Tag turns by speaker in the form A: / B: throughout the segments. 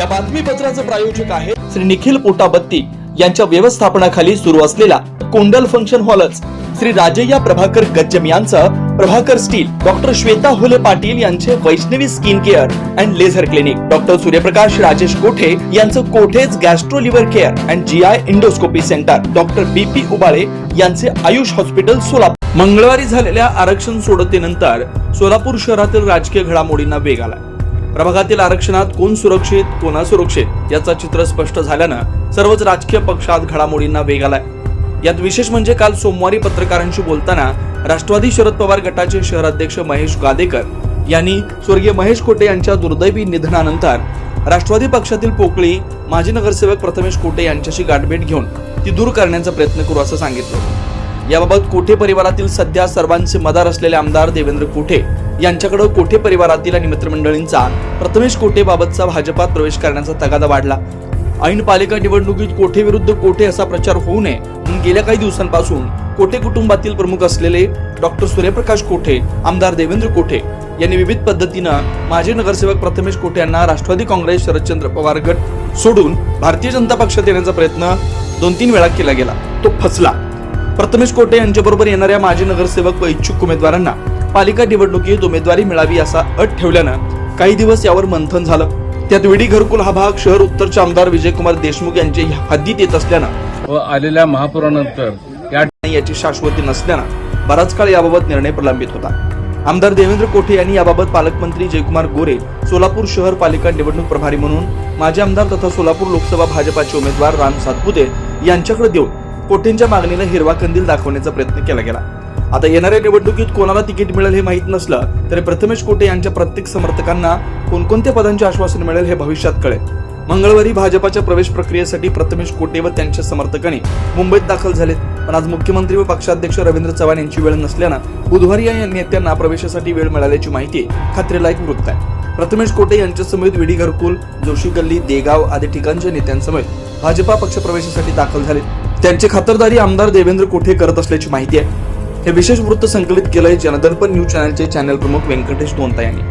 A: या बातमीपत्राचे प्रायोजक आहे श्री निखिल पोटाबत्ती यांच्या व्यवस्थापनाखाली सुरू असलेला कोंडल फंक्शन हॉलच. श्री राजय्या प्रभाकर गज्जम यांचं प्रभाकर स्टील डॉक्टर श्वेता होले पाटील यांचे Vaishnavi skin care and laser clinic. Doctor Suryaprakash Rajesh Kothe यांचं Kothe's gastro liver care and G I endoscopy centre. Doctor B P Ubale यांचे आयुष हॉस्पिटल सोलापूर. मंगळवारी झालेल्या आरक्षण सोडतीनंतर सोलापूर शहरातील राजकीय घडामोडींना वेग आला प्रभागातील आरक्षणात कोण सुरक्षित कोण असुरक्षित याचा चित्र स्पष्ट झाल्यानं सर्वच राजकीय पक्षात घडामोडींना वेग आलाय. यात विशेष म्हणजे काल सोमवारी पत्रकारांशी बोलताना राष्ट्रवादी शरद पवार गटाचे शहराध्यक्ष महेश गादेकर यांनी स्वर्गीय महेश कोटे यांच्या दुर्दैवी निधनानंतर राष्ट्रवादी पक्षातील पोकळी माजी नगरसेवक प्रथमेश कोटे यांच्याशी गाठभेट घेऊन ती दूर करण्याचा प्रयत्न करू असं सांगितलं. याबाबत कोठे परिवारातील सध्या सर्वांचे मदार असलेले आमदार देवेंद्र कोठे यांच्याकडे कोठे परिवारातील आणि मित्रमंडळींचा प्रथमेश कोठे बाबतचा भाजपात प्रवेश करण्याचा तगादा वाढला? ऐन पालिका निवडणुकीत कोठे विरुद्ध कोठे असा प्रचार होऊ नये म्हणून गेल्या काही दिवसांपासून कोठे कुटुंबातील प्रमुख असलेले डॉक्टर सूर्यप्रकाश कोठे आमदार देवेंद्र कोठे यांनी विविध पद्धतीनं माजी नगरसेवक प्रथमेश कोठे यांना राष्ट्रवादी काँग्रेस शरदचंद्र पवार गट सोडून भारतीय जनता पक्षात येण्याचा प्रयत्न दोन तीन वेळा केला गेला. तो फसला. प्रथमेश कोटे यांच्याबरोबर येणाऱ्या माजी नगरसेवक व इच्छुक उमेदवारांना पालिका निवडणुकीत उमेदवारी मिळावी असा अट ठेवल्यानं काही दिवस यावर मंथन झालं. त्यात विडी घरकुल हा भाग शहर उत्तरचे आमदार विजयकुमार देशमुख यांच्या हद्दीत येत असल्यानं
B: व आलेल्या महापुरानंतर या
A: याची शाश्वती नसल्यानं बराच काळ याबाबत निर्णय प्रलंबित होता. आमदार देवेंद्र कोठे यांनी याबाबत पालकमंत्री जयकुमार गोरे सोलापूर शहर पालिका निवडणूक प्रभारी म्हणून माजी आमदार तथा सोलापूर लोकसभा भाजपाचे उमेदवार राम सातपुते यांच्याकडे देऊन कोटींच्या मागणीला हिरवा कंदील दाखवण्याचा प्रयत्न केला गेला. आता येणाऱ्या निवडणुकीत कोणाला तिकीट मिळेल हे माहीत नसलं तरी प्रथमेश कोटे यांच्या प्रत्येक समर्थकांना कोणकोणत्या पदांचे आश्वासन मिळेल हे भविष्यात कळेल. मंगळवारी भाजपाच्या प्रवेश प्रक्रियेसाठी प्रथमेश कोटे व त्यांच्या समर्थकांनी मुंबईत दाखल झालेत. पण आज मुख्यमंत्री व पक्षाध्यक्ष रवींद्र चव्हाण यांची वेळ नसल्यानं बुधवारी या नेत्यांना प्रवेशासाठी वेळ मिळाल्याची माहिती खात्रीलायक वृत्त आहे. प्रथमेश कोटे यांच्यासमवेत विडी घरकुल जोशी गल्ली देगाव आदी ठिकाणच्या नेत्यांसमवेत भाजपा पक्ष प्रवेशासाठी दाखल झालेत. त्यांची खातरदारी आमदार देवेंद्र कोठे करत असल्याची माहिती आहे. हे विशेष वृत्त संकलित केलंय जनदर्पण न्यूज चॅनलचे चॅनल प्रमुख व्यंकटेश दोनता यांनी.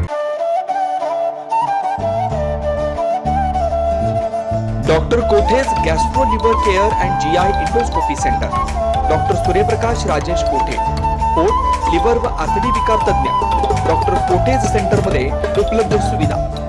A: Doctor Kothe's gastro liver care and G I endoscopy centre. Doctor Suryaprakash Rajesh Kothe. पोट लिव्हर व आतडी विकार तज्ञ डॉक्टर कोठेज सेंटरमध्ये उपलब्ध सुविधा.